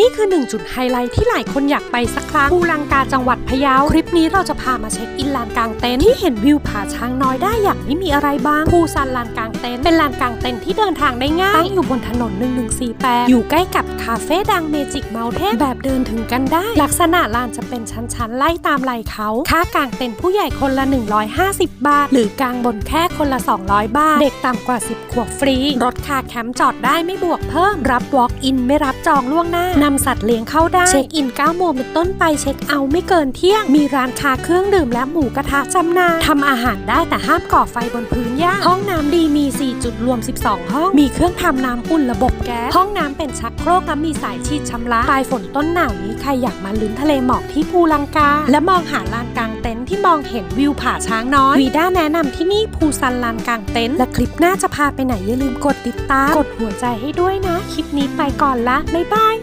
นี่คือหนึ่งจุดไฮไลท์ที่หลายคนอยากไปสักครั้งภูลังกาจังหวัดพะเยา คลิปนี้เราจะพามาเช็คอินลานกลางเต็นท์ที่เห็นวิวผาช้างน้อยได้อย่างไม่มีอะไรบ้างภูซานลานกลางเต็นท์เป็นลานกลางเต็นท์ที่เดินทางได้ง่ายตั้งอยู่บนถนน 1148 อยู่ใกล้กับคาเฟ่ดังเมจิกเมลเทนแบบเดินถึงกันได้ ลักษณะลานจะเป็นชั้นๆ ไล่ตามไหลเขาค่ากลางเต็นท์ผู้ใหญ่คนละ 150 บาท หรือกลางบนแค่คนละ 200 บาท เด็กต่ำกว่า 10 ขวบฟรี รถคาแคมป์จอดได้ไม่บวกเพิ่ม รับ walk in ไม่รับจองล่วงหน้านำสัตว์เลี้ยงเข้าได้ เช็คอิน 9 โมงเป็นต้นไปเช็คเอาท์ไม่เกินเที่ยง มีร้านค้าเครื่องดื่มและหมูกระทะจำหน่ายทำอาหารได้แต่ห้ามก่อไฟบนพื้นย่างห้องน้ำดีมี 4 จุดรวม 12 ห้อง มีเครื่องทำน้ำอุ่นระบบแก๊สห้องน้ำเป็นชักโครกและมีสายฉีดชำระปลายฝนต้นหนาวนี้ใครอยากมาลุ้นทะเลหมอกที่ภูลังกา และมองหาลานกลางเต็นท์ที่มองเห็นวิวผาช้างน้อยวีด้าแนะนำที่นี่ภูซันลานกลางเต็นท์และคลิปหน้าจะพาไปไหนอย่าลืมกดติดตามกดหัวใจให้ด้วยนะ คลิปนี้ไปก่อนละบ๊ายบาย